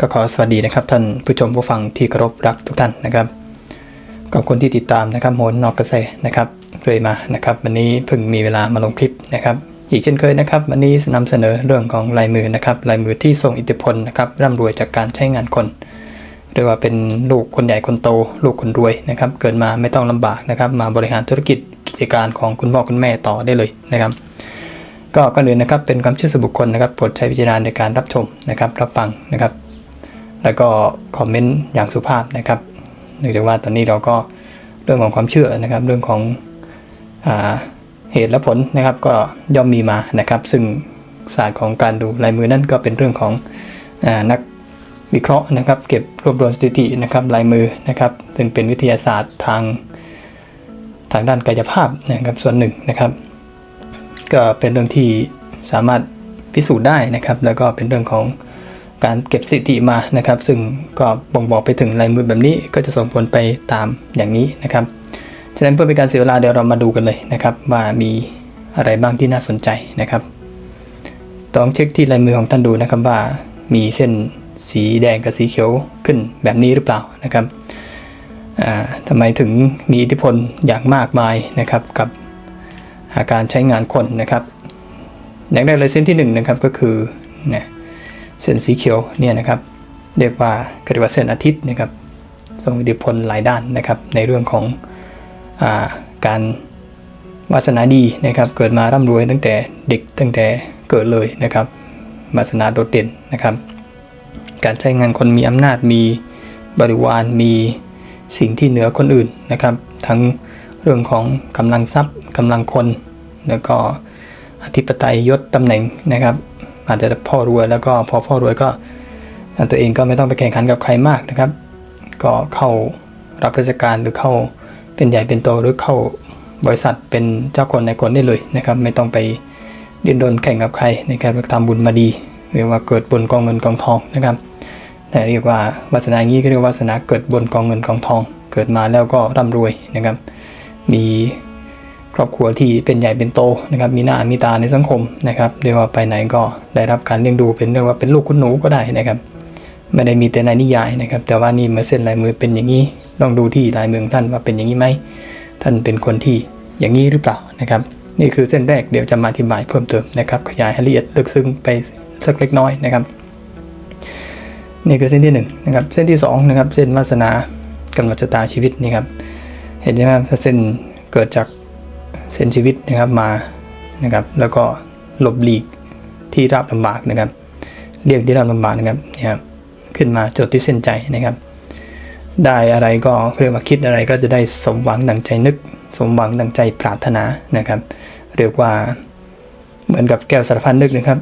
ก็ขอสวัสดีนะครับท่านผู้ชมผู้ฟังที่เคารพรักทุกท่านนะครับขอบคุณที่ติดตามนะครับโหนนอกกระแสนะครับเรื่อยมานะครับ วันนี้เพิ่งมีเวลามาลงคลิปนะครับ อีกเช่นเคยนะครับวันนี้นำเสนอเรื่องของลายมือนะครับลายมือที่ทรงอิทธิพลนะครับร่ำรวยจากการใช้งานคนเรียกว่าเป็นลูกคนใหญ่คนโต ลูกคนรวยนะครับ เกิดมาไม่ต้องลำบากนะครับ มาบริหารธุรกิจกิจการของคุณพ่อคุณแม่ต่อได้เลยนะครับก็ก่อนอื่นนะครับเป็นความเชื่อส่วนบุคคลนะครับโปรดใช้วิจารณญาณในการรับชมนะครับ รับฟังนะครับ แล้วก็คอมเมนต์อย่างสุภาพนะครับเนื่องจากว่าตอนนี้เราก็เรื่องของความเชื่อนะครับ เรื่องของอเหตุและผลนะครับ ก็ย่อมมีมานะครับ ซึ่งศาสตร์ของการดูลายมือนั่นก็เป็นเรื่องของอนักวิเคราะห์นะครับ เก็บรวบรวมสถิตินะครับลายมือนะครับซึ่งเป็นวิทยาศาสตร์ทางทางด้านกายภาพนะครับส่วนหนึ่งนะครับ ก็เป็นเรื่องที่สามารถพิสูจน์ได้นะครับ แล้วก็เป็นเรื่องของ การเก็บสถิติมานะครับ ซึ่งก็บ่งบอกไปถึงลายมือแบบนี้ก็จะส่งผลไปตามอย่างนี้นะครับ ฉะนั้นเพื่อเป็นการเสียเวลาเดี๋ยวเรามาดูกันเลยนะครับ ว่ามีอะไรบ้างที่น่าสนใจนะครับต้องเช็คที่ลายมือของท่านดูนะครับว่ามีเส้นสีแดงกับสีเขียวขึ้นแบบนี้หรือเปล่านะครับทำไมถึงมีอิทธิพลอย่างมากมายนะครับกับอาการใช้งานคนนะครับ อย่างแรกเลยเส้นที่1นงนะครับก็คือเนี่ย เส้นสีเขียวเนี่ยนะครับเรียกว่าเรียกว่าเส้นอาทิตย์นะครับทรงอิทธิพลหลายด้านนะครับ ในเรื่องของอาการวาสนาดีนะครับ เกิดมาร่ำรวยตั้งแต่เด็กตั้งแต่เกิดเลยนะครับวาสนาโดดเด่นนะครับ การใช้งานคนมีอำนาจมีบริวารมีสิ่งที่เหนือคนอื่นนะครับ ทั้งเรื่องของกำลังทรัพย์กำลังคน แล้วก็อธิปไตยยศตำแหน่งนะครับ อาจจะพ่อรวยแล้วก็พอพ่อรวยก็ตัวเองก็ไม่ต้องไปแข่งขันกับใครมากนะครับ ก็เข้ารับราชการหรือเข้าเป็นใหญ่เป็นโตหรือเข้าบริษัทเป็นเจ้าคนในคนได้เลยนะครับ ไม่ต้องไปดิ้นรนแข่งกับใครนการทำบุญมาดีเรียกว่าเกิดบนกองเงินกองทองนะครับแต่เรียกว่าวาสนาอย่างนี้ก็เรียกว่าวาสนาเกิดบนกองเงินกองทอง เกิดมาแล้วก็ร่ำรวยนะครับ มี รอบครัวที่เป็นใหญ่เป็นโตนะครับมีหน้ามีตาในสังคมนะครับเรียกว่าไปไหนก็ได้รับการเลี้ยงดูเป็นเรียกว่าเป็นลูกคุณหนูก็ได้นะครับ ไม่ได้มีแต่ในนิยายนะครับ แต่ว่านี่มื่อเส้นลายมือเป็นอย่างนี้ลองดูที่ลายมือของท่านว่าเป็นอย่างนี้ไหมท่านเป็นคนที่อย่างนี้หรือเปล่านะครับ นี่คือเส้นแรกเดี๋ยวจะมาอธิบายเพิ่มเติมนะครับขยายให้ละเอียดลึกซึ้งไปสักเล็กน้อยนะครับนี่คือเส้นที่หนึ่งนะครับเส้นที่สองนะครับเส้นวาสนากำหนดชะตาชีวิตนี่ครับเห็นไหมครับถ้าเส้นเกิดจาก เส้นชีวิตนะครับมานะครับ แล้วก็หลบหลีกที่ราบลำบากนะครับ เลี่ยงที่ราบลำบากนะครับเนี่ยครับขึ้นมาจดที่เส้นใจนะครับ ได้อะไรก็เรียกว่าคิดอะไรก็จะได้สมหวังดังใจนึก สมหวังดังใจปรารถนานะครับ เรียกว่าเหมือนกับแก้วสารพันนึกนะครับ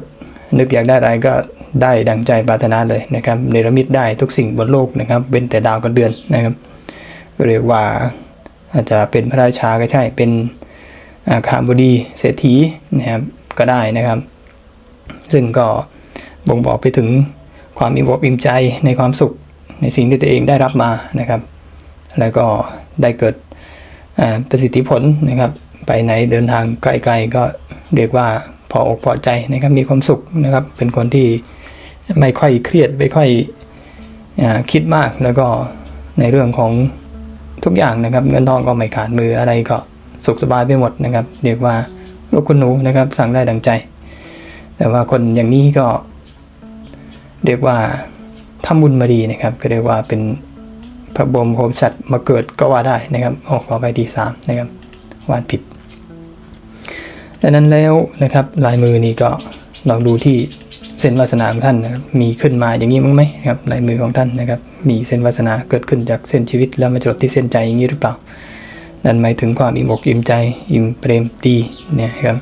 นึกอยากได้อะไรก็ได้ดังใจปรารถนาเลยนะครับเนรมิตได้ทุกสิ่งบนโลกนะครับเป็นแต่ดาวกับเดือนนะครับ เรียกว่าอาจจะเป็นพระราชาก็ใช่เป็น คาบดีเศรษฐีนะครับก็ได้นะครับ ซึ่งก็บ่งบอกไปถึงความอิ่มอกอิ่มใจในความสุขในสิ่งที่ตัวเองได้รับมานะครับ แล้วก็ได้เกิดประสิทธิผลนะครับ ไปไหนเดินทางไกลๆก็เรียกว่าพออกพอใจนะครับมีความสุขนะครับ เป็นคนที่ไม่ค่อยเครียดไม่ค่อยอคิดมากแล้วก็ในเรื่องของทุกอย่างนะครับ เงินทองก็ไม่ขาดมืออะไรก็ สุขสบายไปหมดนะครับ เรียกว่าลูกคุณหนูนะครับ สั่งได้ดังใจ แต่ว่าคนอย่างนี้ก็ เรียกว่าทำบุญมาดีนะครับ ก็เรียกว่าเป็นพระบรมโพธิสัตว์มาเกิดก็ว่าได้นะครับออกขอไปที่สามนะครับวาดผิดดังนั้นแล้วนะครับลายมือนี่ก็ลองดูที่เส้นวาสนาของท่านนะครับมีขึ้นมาอย่างนี้มั้งไหมนะครับลายมือของท่านนะครับ มีเส้นวาสนาเกิดขึ้นจากเส้นชีวิตแล้วมาจดที่เส้นใจอย่างนี้หรือเปล่า นั่นหมายถึงความอิ่มอกอิ่มใจอิ่มเปรมปรีเนี่ยครับ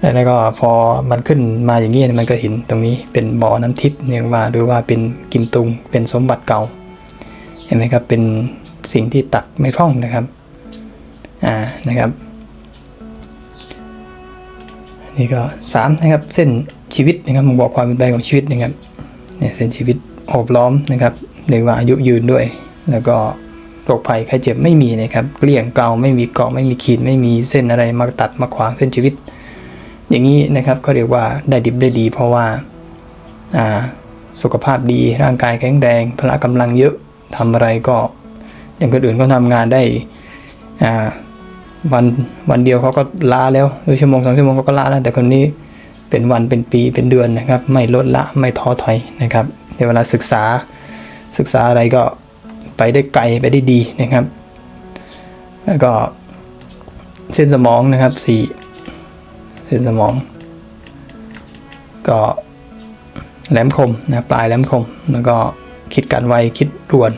แล้วก็พอมันขึ้นมาอย่างนี้มันก็เห็นตรงนี้เป็นบ่อน้ำทิพย์เนี่ยว่าหรือว่าเป็นกิมตุงเป็นสมบัติเก่าเห็นไหมครับเป็นสิ่งที่ตักไม่คล่องนะครับอ่านะครับนี่ก็สามนะครับเส้นชีวิตนะครับผมบอกความเป็นไปของชีวิตนะครับเนี่ยเส้นชีวิตโอบล้อมนะครับเรียกว่าอายุยืนด้วย แล้วก็ โรคภัยไข้เจ็บไม่มีนะครับเกลี้ยงเกลาไม่มีเกาะไม่มีขีดไม่มีเส้นอะไรมาตัดมาขวางเส้นชีวิต อย่างนี้นะครับก็เรียกว่าได้ดิบได้ดี เพราะว่าอ่าสุขภาพดีร่างกายแข็งแรงพละกำลังเยอะทำอะไรก็ อย่างคนอื่นก็ทำงานได้อ่าวันวันเดียวเขาก็ลาแล้วหรือชั่วโมงสองชั่วโมงเขาก็ลาแล้วแต่คนนี้เป็นวันเป็นปีเป็นเดือนนะครับ ไม่ลดละไม่ท้อถอยนะครับในเวลาศึกษาศึกษาอะไรก็ ไปได้ไกลไปได้ดีนะครับ แล้วก็เส้นสมองนะครับสี่เส้นสมอง ก็แหลมคมนะปลายแหลมคม แล้วก็คิดการไวคิดด่วน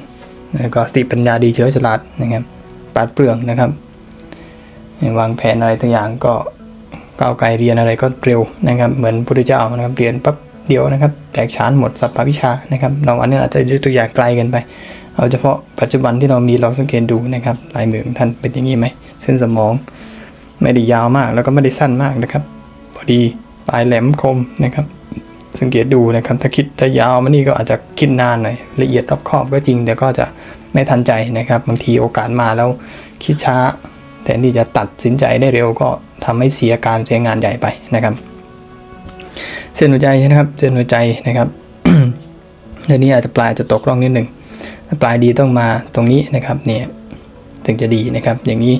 แล้วก็สติปัญญาดีเฉลียวฉลาดนะครับปราดเปรื่องนะครับ วางแผนอะไรต่างอย่างก็ก้าวไกลเรียนอะไรก็เร็วนะครับ เหมือนพุทธเจ้านะครับเรียนปั๊บเดียวนะครับ แตกฉานหมดสัพพวิชานะครับ เราอันนี้อาจจะยกตัวอย่างไกลเกันไป เอาเฉพาะปัจจุบันที่เรามีเราสังเกตดูนะครับลายมือของท่านเป็นอย่างนี้ไหมเส้นสมอง ไม่ได้ยาวมากแล้วก็ไม่ได้สั้นมากนะครับพอดีปลายแหลมคมนะครับ สังเกตดูนะครับถ้าคิดถ้ายาวมานี่ก็อาจจะคิดนานหน่อยละเอียดรอบคอบก็จริง แต่ก็จะไม่ทันใจนะครับ บางทีโอกาสมาแล้วคิดช้าแทนที่จะตัดสินใจได้เร็วก็ทำให้เสียการเสียงานใหญ่ไปนะครับ เส้นหัวใจนะครับ เส้นหัวใจนะครับเดี๋ยวนี้อาจจะปลายจะตกร่องนิดหนึ่ง ปลายดีต้องมาตรงนี้นะครับเนี่ยถึงจะดีนะครับ อย่างนี้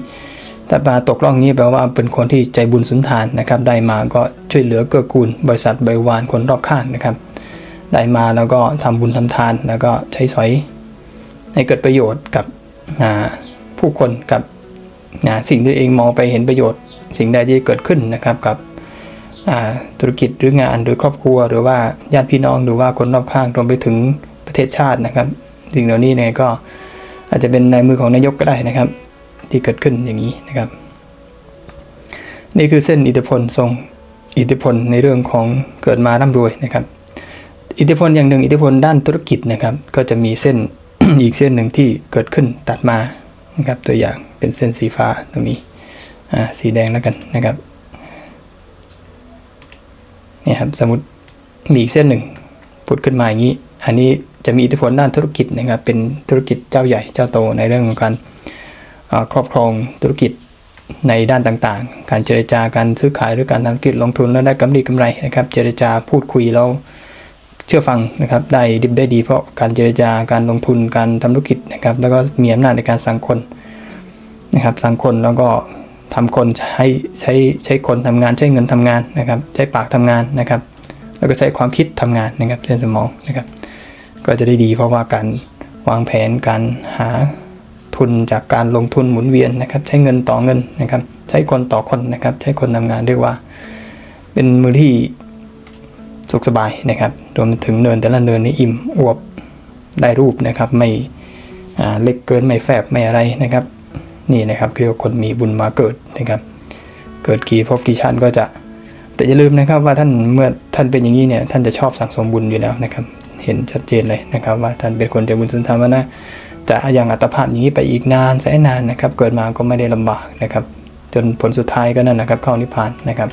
ถ้าปลาตกร่องนี้แปลว่าเป็นคนที่ใจบุญสุนทานนะครับ ได้มาก็ช่วยเหลือเกื้อกูล บริษัทบริวารคนรอบข้างนะครับ ได้มาแล้วก็ทำบุญทำทาน แล้วก็ใช้สอยให้เกิดประโยชน์กับผู้คนกับสิ่งที่เองมองไปเห็นประโยชน์ สิ่งใดที่เกิดขึ้นนะครับกับธุรกิจหรืองานหรือครอบครัว หรือว่าญาติพี่น้องหรือว่าคนรอบข้างรวมไปถึงประเทศชาตินะครับ สิ่งเหล่านี้เนี่ยก็อาจจะเป็นในมือของนายกก็ได้นะครับ ที่เกิดขึ้นอย่างนี้นะครับ นี่คือเส้นอิทธิพลทรงอิทธิพลในเรื่องของเกิดมาร่ำรวยนะครับ อิทธิพลอย่างหนึ่ง อิทธิพลด้านธุรกิจนะครับ ก็จะมีเส้นอีกเส้นหนึ่งที่เกิดขึ้นตัดมานะครับ ตัวอย่างเป็นเส้นสีฟ้าตรงนี้อ่าสีแดงแล้วกันนะครับนี่ครับสมมติมีอีกเส้นหนึ่งพุดขึ้นมาอย่างนี้ อันนี้ จะมีอิทธิพลด้านธุรกิจนะครับ เป็นธุรกิจเจ้าใหญ่เจ้าโตในเรื่องของการครอบครองธุรกิจในด้านต่างๆ การเจรจาการซื้อขายหรือการทำธุรกิจลงทุนแล้วได้กำไรกำไรนะครับ เจรจาพูดคุยแล้วเชื่อฟังนะครับได้ดิบได้ดีเพราะการเจรจาการลงทุนการทำธุรกิจนะครับ แล้วก็มีอำนาจในการสั่งคนนะครับ สั่งคนแล้วก็ทำคนใช้ใช้ใช้คนทำงานใช้เงินทำงานนะครับ ใช้ปากทำงานนะครับ แล้วก็ใช้ความคิดทำงานนะครับเส้นสมองนะครับ ก็จะได้ดีเพราะว่าการวางแผนการหาทุนจากการลงทุนหมุนเวียนนะครับ ใช้เงินต่อเงินนะครับ ใช้คนต่อคนนะครับ ใช้คนทำงานเรียกว่า เป็นมือที่สุขสบายนะครับรวมถึงเนินแต่ละเนินนี่อิ่มอวบได้รูปนะครับ ไม่เล็กเกินไม่แฟบไม่อะไรนะครับ นี่นะครับเรียกว่าคนมีบุญมาเกิดนะครับ เกิดกี่ภพกี่ชาติก็จะแต่อย่าลืมนะครับว่าท่านเมื่อท่านเป็นอย่างนี้เนี่ยท่านจะชอบสั่งสมบุญอยู่แล้วนะครับ เห็นชัดเจนเลยนะครับ ว่าท่านเป็นคนใจบุญสุนทรวนะจะอย่างอัตภาพอย่างนี้ไปอีกนานแสนนานนะครับ เกิดมาก็ไม่ได้ลำบากนะครับ จนผลสุดท้ายก็นั่นนะครับ เข้านิพพานนะครับ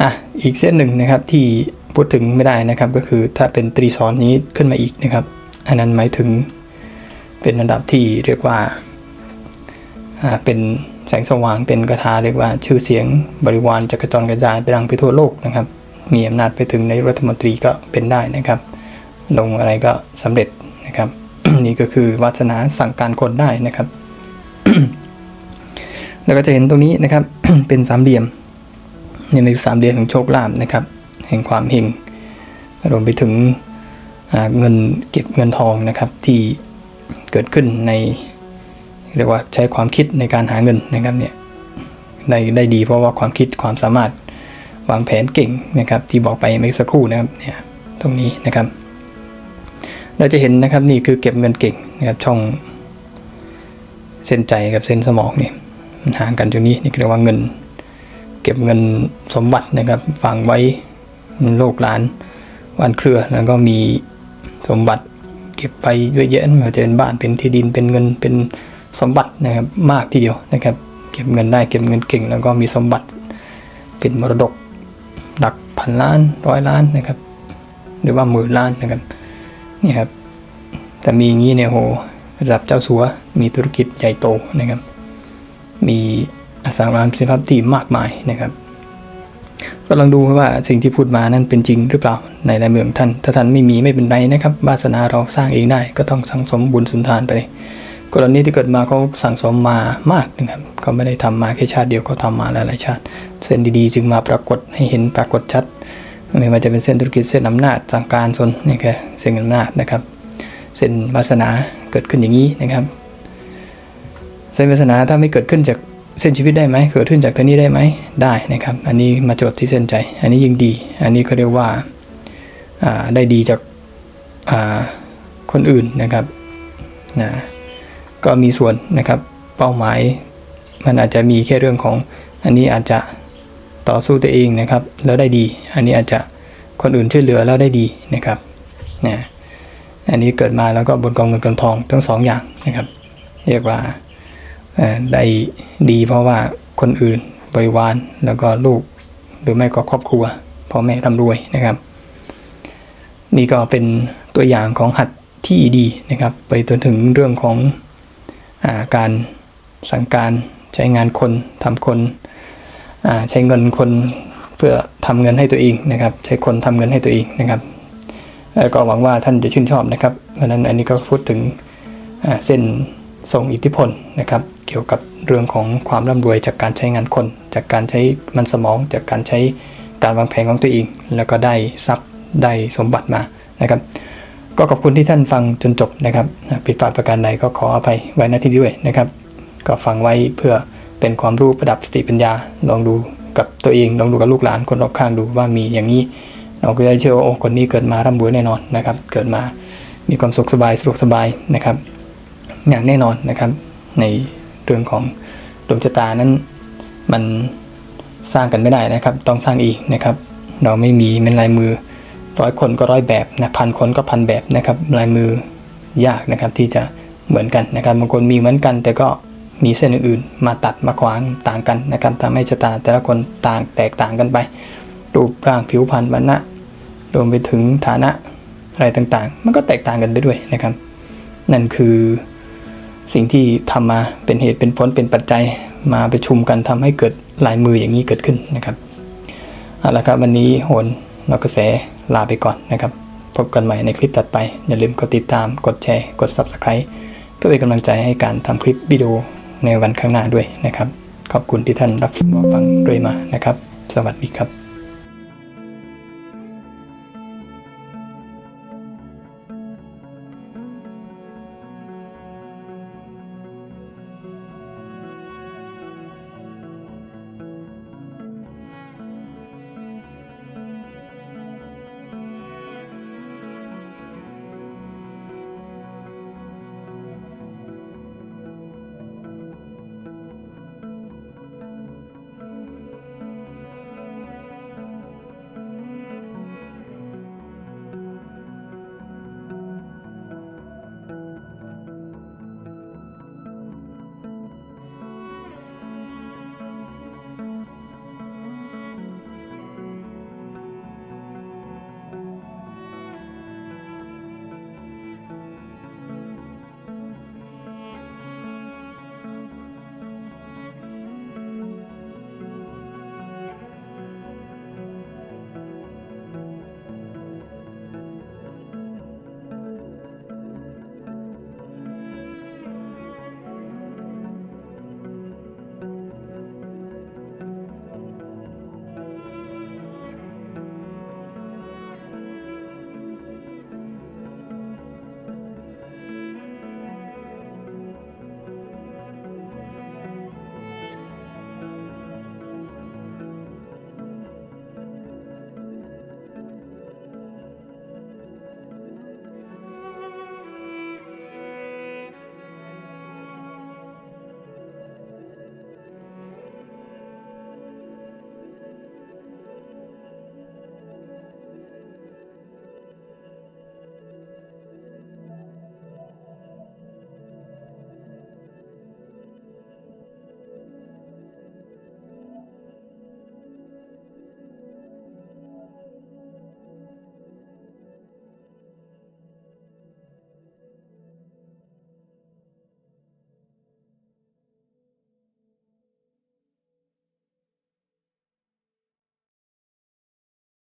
อะอีกเส้นหนึ่งนะครับที่พูดถึงไม่ได้นะครับ ก็คือถ้าเป็นตรีสอนนี้ขึ้นมาอีกนะครับ อันนั้นหมายถึงเป็นระดับที่เรียกว่าอ่าเป็นแสงสว่างเป็นกระทาเรียกว่าชื่อเสียงบริวารจะกระจรกระจายไปดังไปทั่วโลกนะครับ มีอำนาจไปถึงในรัฐมนตรีก็เป็นได้นะครับ ลงอะไรก็สำเร็จนะครับ นี่ก็คือวาสนาสั่งการคนได้นะครับ แล้วก็จะเห็นตรงนี้นะครับ เป็นสามเหลี่ยมนี่เป็นสามเหลี่ยมของโชคลาภนะครับ แห่งความเฮงรวมไปถึงเงินเก็บเงินทองนะครับที่เกิดขึ้นในเรียกว่าใช้ความคิดในการหาเงินนะครับเนี่ยได้ได้ดีเพราะว่าความคิดความสามารถ วางแผนเก่งนะครับ ที่บอกไปเมื่อสักครู่นะครับเนี่ยตรงนี้นะครับ เราจะเห็นนะครับนี่คือเก็บเงินเก่งนะครับช่องเส้นใจกับเส้นสมองนี่มันห่างกันตรงนี้นี่เรียกว่าเงิน เก็บเงินสมบัตินะครับฝังไว้โลกหลานวันเครือแล้วก็มีสมบัติเก็บไปเยอะแยะมาจะเป็นบ้านเป็นที่ดินเป็นเงินเป็นสมบัตินะครับมากทีเดียวนะครับ เก็บเงินได้เก็บเงินเก่ง แล้วก็มีสมบัติเป็นมรดก หลักพันล้านร้อยล้านนะครับ หรือว่าหมื่นล้านนะครับนี่ครับแต่มีอย่างนี้เนี่ยโหระดับเจ้าสัวมีธุรกิจใหญ่โตนะครับ มีอสังหาริมทรัพย์ที่มากมายนะครับ ก็ลองดูว่าสิ่งที่พูดมานั้นเป็นจริงหรือเปล่าในลายมือของท่าน ถ้าท่านไม่มีไม่เป็นไรนะครับวาสนาเราสร้างเองได้ ก็ต้องสังสมบุญสุนทานไปเลย กรณีที่เกิดมาเขาสั่งสมมามากนะครับเขาไม่ได้ทำมาแค่ชาติเดียวเขาทำมาหลายๆชาติ เส้นดีๆ จึงมาปรากฏให้เห็นปรากฏชัด ไม่ว่าจะเป็นเส้นธุรกิจเส้นอำนาจสั่งการส่วนนี่แค่เส้นอำนาจนะครับ เส้นวาสนาเกิดขึ้นอย่างนี้นะครับ เส้นวาสนาถ้าไม่เกิดขึ้นจากเส้นชีวิตได้ไหมเกิดขึ้นจากตัวนี้ได้ไหมได้นะครับ อันนี้มาจดที่เส้นใจ อันนี้ยิ่งดี อันนี้เขาเรียกว่าได้ดีจากคนอื่นนะครับนะ ก็มีส่วนนะครับ เป้าหมาย มันอาจจะมีแค่เรื่องของ อันนี้อาจจะต่อสู้ตัวเองนะครับ แล้วได้ดี อันนี้อาจจะคนอื่นช่วยเหลือแล้วได้ดีนะครับนะอันนี้เกิดมาแล้วก็บนกองเงินกองทองทั้งสองอย่างนะครับ เรียกว่าได้ดีเพราะว่าคนอื่นบริวารแล้วก็ลูกหรือไม่ก็ครอบครัวพ่อแม่ร่ำรวยนะครับ นี่ก็เป็นตัวอย่างของหัดที่ดีนะครับ ไปจนถึงเรื่องของ การสั่งการใช้งานคนทำคนใช้เงินคนเพื่อทำเงินให้ตัวเองนะครับใช้คนทำเงินให้ตัวเองนะครับก็หวังว่าท่านจะชื่นชอบนะครับเพราะนั้นอันนี้ก็พูดถึงเส้นทรงอิทธิพลนะครับ เกี่ยวกับเรื่องของความร่ำรวยจากการใช้งานคน จากการใช้มันสมอง จากการใช้การวางแผนของตัวเอง แล้วก็ได้ทรัพย์ได้สมบัติมานะครับ ก็ขอบคุณที่ท่านฟังจนจบนะครับผิดพลาดประการใดก็ขออภัยไว้ณที่ด้วยนะครับ ก็ฟังไว้เพื่อเป็นความรู้ประดับสติปัญญา ลองดูกับตัวเองลองดูกับลูกหลานคนรอบข้างดูว่ามีอย่างนี้ เราก็จะเชื่อว่าโอ้คนนี้เกิดมาร่ำรวยแน่นอนนะครับ เกิดมามีความสุขสบายสะดวกสบายนะครับ อย่างแน่นอนนะครับ ในเรื่องของดวงชะตานั้นมันสร้างกันไม่ได้นะครับ ต้องสร้างเองนะครับ เราไม่มีเป็นลายมือ ร้อยคนก็ร้อยแบบนะพันคนก็พันแบบนะครับลายมือยากนะครับที่จะเหมือนกันนะครับบางคนมีเหมือนกัน แต่ก็มีเส้นอื่นๆ มาตัดมาขวางต่างกันนะครับทำให้ชะตาแต่ละคนต่างแตกต่างกันไปรูปร่างผิวพรรณวรรณะรวมไปถึงฐานะอะไรต่างๆ มันก็แตกต่างกันไปด้วยนะครับ นั่นคือสิ่งที่ทำมาเป็นเหตุเป็นผลเป็นปัจจัยมาไปชุมกันทำให้เกิดลายมืออย่างนี้เกิดขึ้นนะครับเอาละครับวันนี้โหนนกกระแส ลาไปก่อนนะครับ พบกันใหม่ในคลิปตัดไป อย่าลืมกดติดตาม กดแชร์ กด Subscribe เพื่อเป็นกำลังใจให้การทำคลิปวิดีโอในวันข้างหน้าด้วยนะครับ ขอบคุณที่ท่านรับฟังด้วยมานะครับ สวัสดีครับ